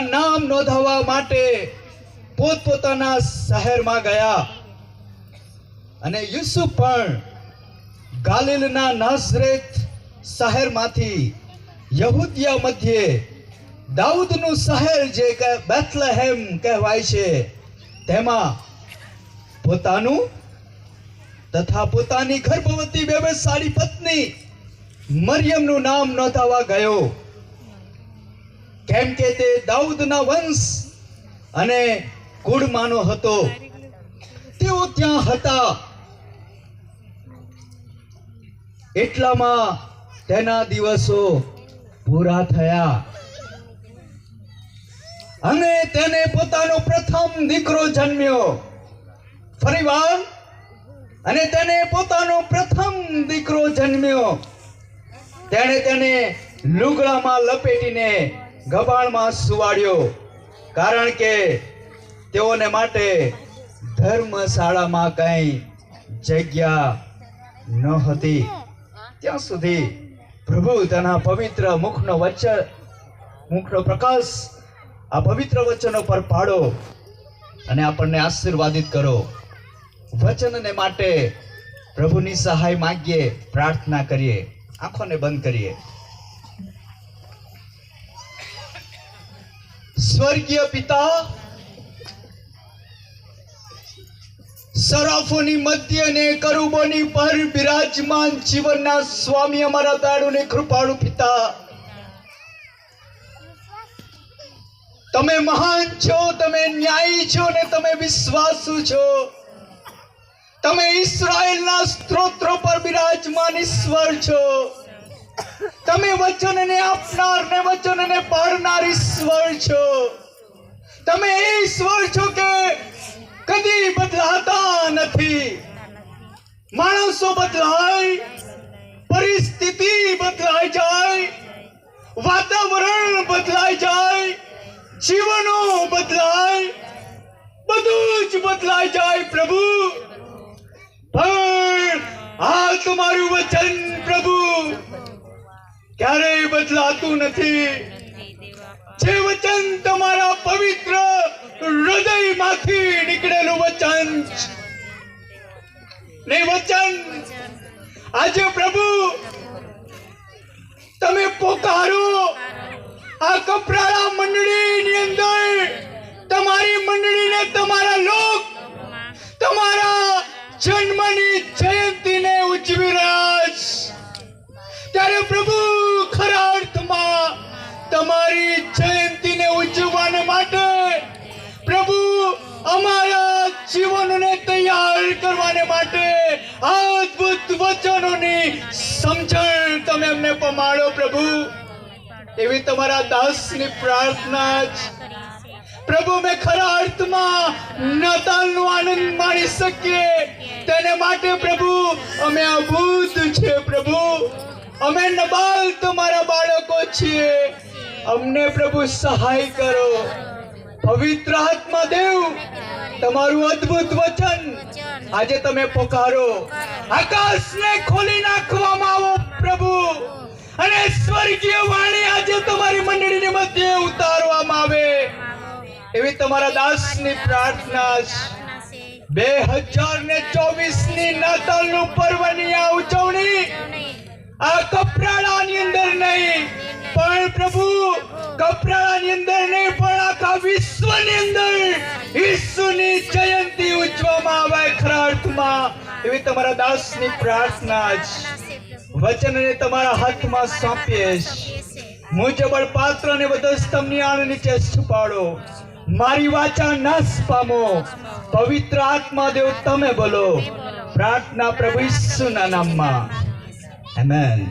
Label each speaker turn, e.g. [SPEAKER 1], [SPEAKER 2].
[SPEAKER 1] નામ નોંધાવવા માટે પોતપોતાના શહેરમાં ગયા. અને યુસુફ પણ ગાલિલના નાઝરેત શહેરમાંથી યહૂદિયા મધ્યે દાઉદનું શહેર જે બેથલેહેમ કહેવાય છે, તેમાં પોતાનું તથા પોતાની ગર્ભવતી વ્યવસાયી પત્ની મરિયમનું નામ નોંધાવા ગયો. કેમ કે તે દાઉદના વંશ અને કુળમાંનો હતો. તેઓ ત્યાં હતા. એટલામાં તેના દિવસો પૂરા થયા. અને તેને પોતાનો પ્રથમ દીકરો જન્મ્યો. ફરીવાર અને તેને પોતાનો પ્રથમ દીકરો જન્મ્યો. તેણે તેને લુગડામાં લપેટીને ગબાળમાં સુવાડ્યો. કારણ કે તેઓને માટે ધર્મશાળામાં કઈ જગ્યા ન હતી ત્યાં સુધી પ્રભુ તેના પવિત્ર મુખનો વચન, મુખનો પ્રકાશ આ પવિત્ર વચનો પર પાડો અને આપણને આશીર્વાદિત કરો. વચનને માટે પ્રભુની સહાય માગીએ, પ્રાર્થના કરીએ, આંખોને બંધ કરીએ. સ્વર્ગીય પિતા, સરાફોની મધ્ય અને કરુબોની પર બિરાજમાન જીવનના સ્વામી અમારા દાડુને કૃપાળુ પિતા તમે મહાન છો, તમે ન્યાયી છો ને તમે વિશ્વાસુ છો. તમે ઇસ્રાયેલના સ્ત્રોત્રો પર બિરાજમાન ઈશ્વર છો. તમે વચનને આપનાર ને વચનને પાડનાર ઈશ્વર છો. તમે એ ઈશ્વર છો કે કદી બદલાતા નથી. માણસો બદલાય, પરિસ્થિતિ બદલાઈ જાય, વાતાવરણ બદલાઈ જાય. જીવનો બદલાય, બધું જ બદલાઈ જાય પ્રભુ. આ તમારું વચન પ્રભુ. ક્યારેય બદલાતું નથી. જે વચન તમારા પવિત્ર હૃદયમાંથી નીકળેલું વચન ને વચન આજે પ્રભુ, તમે પોકારો. આ કપરાળા મંડળીની અંદર તમારી મંડળીને તમારા લોક, તમારા જન્મની જયંતીને ઉજવી રહ્યા ત્યારે પ્રભુ, ખરા અર્થમાં તમારી જયંતીને ઉજવવાને માટે પ્રભુ અમારા જીવનને તૈયાર કરવાને માટે અદ્ભુત વચનોની સમજણ તમે અમને પમાડો પ્રભુ. એવી તમારા દાસની પ્રાર્થના પ્રભુ, મેં ખરા અર્થમાં નાતાલનો આનંદ માણી શકીએ. તેને માટે પ્રભુ, અમે અભૂત છે પ્રભુ. અમે નબાલ તમારા બાળકો છીએ. અમને પ્રભુ સહાય કરો. પવિત્ર આત્મા દેવ, તમારું અદ્ભુત વચન આજે તમે પોકારો. આકાશને ખોલી નાખવામાં આવો પ્રભુ. અને સ્વર્ગીય વાણી તમારા દાસની પ્રાર્થના બે હજાર ને ચોવીસની નાતાલનું પર્વની આ ઉજવણી આ કપરાડાની અંદર નહીં. પણ પ્રભુ, કપરાડાની અંદર નહીં, પણ આખા વિશ્વની અંદર ઈસુની જયંતી ઉજવવામાં આવે ખરા અર્થમાં. એવી તમારા દાસની પ્રાર્થના વચન વચનને તમારા હાથમાં સોંપીએ મુજબ પાત્ર અને વધસ્તંભની આણ નીચે છુપાડો. મારી વાચા નાશ પામો. પવિત્ર આત્મા દેવ તમે બોલો. પ્રાર્થના પ્રભુ ઈસુના નામમાં. આમેન